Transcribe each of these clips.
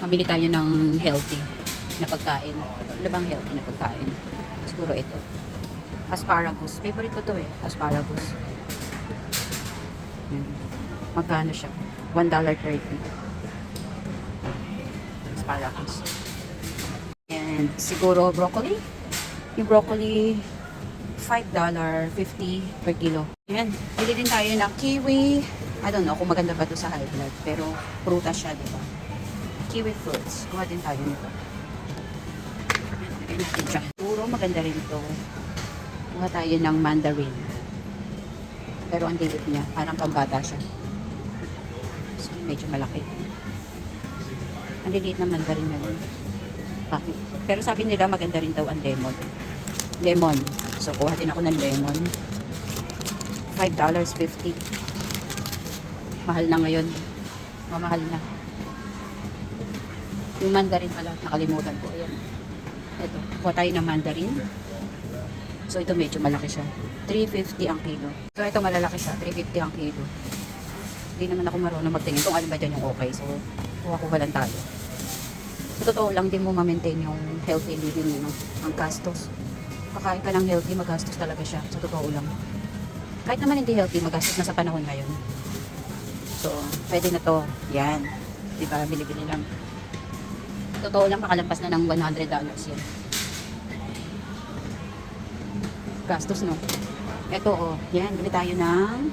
Mamili tayo ng healthy na pagkain. Ano bang healthy na pagkain? Siguro ito. Asparagus. Favorite ko to eh. Asparagus. Yan. Magkano siya? $1.30. Asparagus. And siguro broccoli. Yung broccoli, $5.50 per kilo. Yan. Bili din tayo ng kiwi. I don't know kung maganda ba to sa high blood. Pero prutas siya, di ba? Kiwi fruits. Kuha din tayo nito. Puro maganda rin to. Kuha tayo ng mandarin. Pero ang liit niya. Parang pambata siya. So, medyo malaki. Ang liliit ng mandarin na rin. Bakit? Pero sabi nila maganda rin daw ang lemon. Lemon. So, kuha din ako ng lemon. $5.50. Mahal na ngayon. Mamahal na. Yung mandarin pala, nakalimutan ko. Ayan. Ito, kuha tayo ng mandarin. So, ito medyo malaki siya. 350 ang kilo. So, ito malalaki siya. 350 ang kilo. Hindi naman ako marunong magtingin kung alin ba dyan yung okay. So, kuha-kuha lang tayo. Sa totoo lang, din mo ma-maintain yung healthy living mo. Ang gastos. Kakain ka ng healthy, magastos talaga siya. Sa totoo lang. Kahit naman hindi healthy, magastos na sa panahon ngayon. So, pwede na to. Yan. Di ba? Bili-bili lang. Totoo lang, makalampas na ng $100 yan. Gastos, no? Ito, oh. Yan, bili tayo ng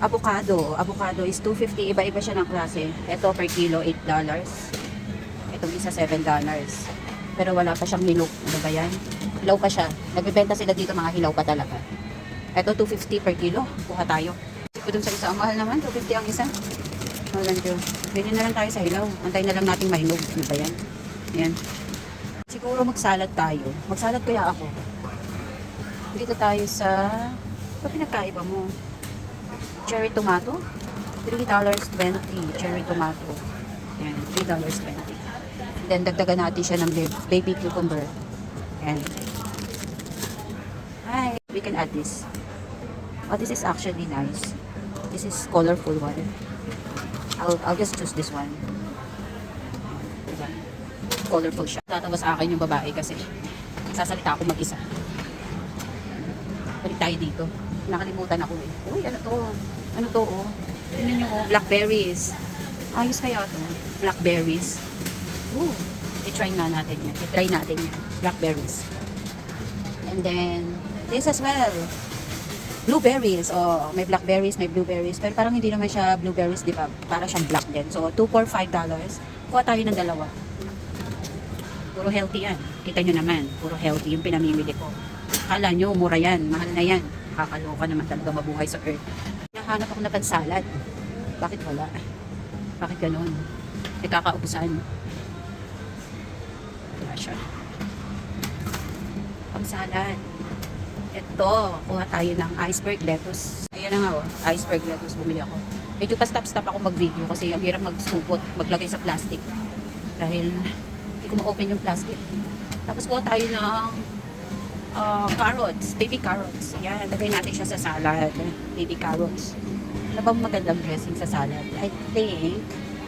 avocado. Avocado is 250. Iba-iba siya ng klase. Ito, per kilo, $8. Itong isa, $7. Pero wala pa siyang milk. Ano ba yan? Hilaw pa siya. Nagbibenta sila dito, mga hilaw pa talaga. Ito, 250 per kilo. Kuha tayo. Ito dun sa isa, ang mahal naman. 250 ang isa. Mahalan ko. Bili na lang tayo sa hilaw. Antay na lang nating mahinog. Ano ba yan? Yan. Siguro magsalad tayo. Magsalad kaya ako. Dito tayo sa... Ito pinagkaiba mo. Cherry tomato. $3.20. Cherry tomato. Yan. $3.20. Then, dagdagan natin siya ng ba- baby cucumber. Yan. Hi. We can add this. Oh, this is actually nice. This is colorful one. I'll, I'll just choose this one. Colorful siya. Tatawa sa akin yung babae kasi sasalita ako mag-isa. Balik tayo dito. Nakalimutan ako eh. Uy, ano to? Ano to oh? Tingnan nyo oh, blackberries. Ayos kaya to. Blackberries. Ooh, i-try na natin yan. I-try natin yan. Blackberries. And then, this as well. Blueberries. Oh, may blackberries, may blueberries. Pero parang hindi naman siya blueberries, di ba? Parang siyang black din. So, 2 for $5. Kuha tayo ng dalawa. Puro healthy yan. Kita nyo naman, puro healthy yung pinamimili ko. Akala nyo, mura yan, mahal na yan. Kakaloka naman talaga mabuhay sa earth. Nahanap ako na pansalad. Bakit wala? Bakit ganun? May kakaubusan. Wala siya. Pansalad. Ito, kuha tayo ng iceberg lettuce. Ayan na nga, oh, iceberg lettuce bumili ako. Medyo pa stop-stop ako mag-video kasi ang hirap magsupot, maglagay sa plastic. Dahil hindi ko ma-open yung plastic. Tapos kuha tayo ng uh, carrots, baby carrots. Yan, lagay natin siya sa salad. Baby carrots. Ano bang magandang dressing sa salad? I think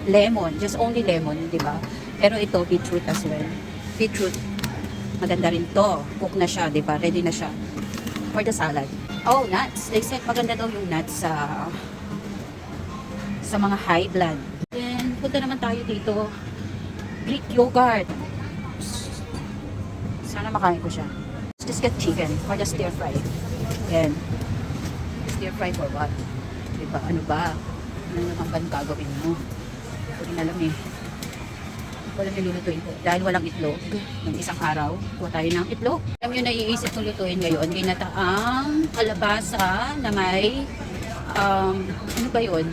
lemon, just only lemon, di ba? Pero ito, beetroot as well. Beetroot, maganda rin to. Cook na siya, di ba? Ready na siya for the salad. Oh, nuts. They said maganda daw yung nuts sa sa mga high blood. Then, punta naman tayo dito. Greek yogurt. Sana makain ko siya. Let's just get chicken for the stir fry. Yan. Stir fry for what? Diba? Ano ba? Ano naman ba gagawin mo? Hindi alam eh. Walang nilulutuin ko. Dahil walang itlog, ng isang araw, kuha tayo ng itlog. Alam nyo, naiisip ko lutuin ngayon, ginataang kalabasa na may, um, ano ba yun?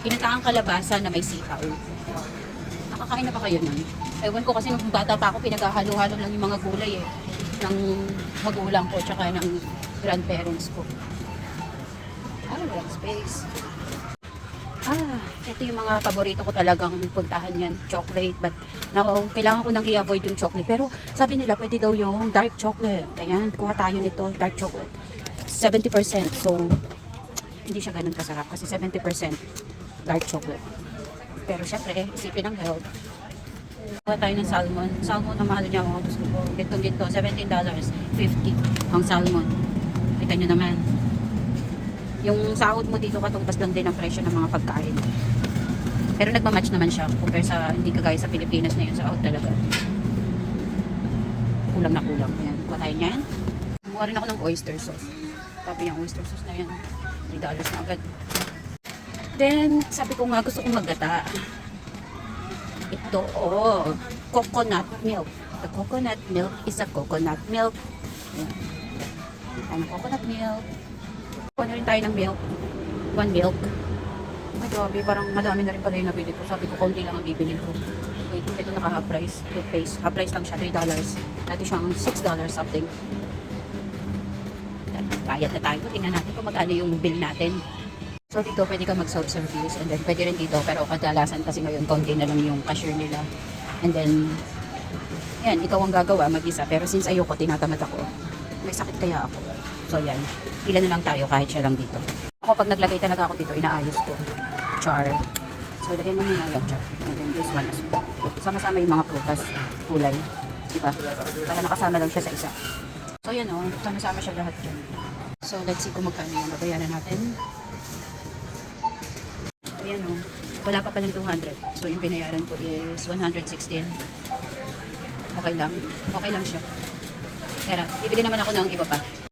Ginataang kalabasa na may sitaw. Nakakain na ba kayo nun? Ewan ko kasi nung bata pa ako, pinaghahalo-halo lang yung mga gulay eh. Ng magulang ko, tsaka ng grandparents ko. Ah, walang space. Ah, ito yung mga paborito ko talagang puntahan yan. Chocolate. But, now, kailangan ko nang i-avoid yung chocolate. Pero, sabi nila, pwede daw yung dark chocolate. Ayan, kuha tayo nito, dark chocolate. 70%. So, hindi siya ganun kasarap kasi 70% dark chocolate. Pero syempre, isipin ang health. Kuha tayo ng salmon. Salmon na mahal niya ako. Gusto ko. Dito dito, $17.50 ang salmon. Kita nyo naman. Yung sahod mo dito katumbas lang din ang presyo ng mga pagkain. Pero nagmamatch naman siya compare sa hindi kagaya sa Pilipinas na yun sa out talaga. Kulang na kulang. Ayan, kuha tayo niyan. Kumuha rin ako ng oyster sauce. Sabi yung oyster sauce na yan. $3 na agad. Then, sabi ko nga gusto kong maggata. Ito, oh, coconut milk. The coconut milk is a coconut milk. Ayan. Ano, coconut milk. Kuha na rin tayo ng milk. One milk. Ay, grabe, parang madami na rin pala yung nabili ko. Sabi ko, konti lang ang bibili ko. Wait, ito naka half price. Toothpaste. Half price lang siya, $3. Dati siyang $6 something. Bayad na tayo. Tingnan natin kung magkano yung bill natin. So dito pwede ka mag-self-service and then pwede rin dito pero kadalasan kasi ngayon konti na lang yung cashier nila. And then, yan, ikaw ang gagawa mag-isa. Pero since ayoko, tinatamad ako. May sakit kaya ako. So yan, ilan na lang tayo kahit siya lang dito. Ako pag naglagay talaga ako dito, inaayos ko. Char. So lagyan mo muna yung char. And then this one as well. Sama-sama yung mga prutas, kulay. Diba? Para nakasama lang siya sa isa. So yan o, sama-sama siya lahat dyan. So let's see kung magkano yung babayaran natin. Ayan o. Wala pa palang 200. So yung binayaran ko is 116. Okay lang. Okay lang siya. Pero, bibili naman ako ng iba pa.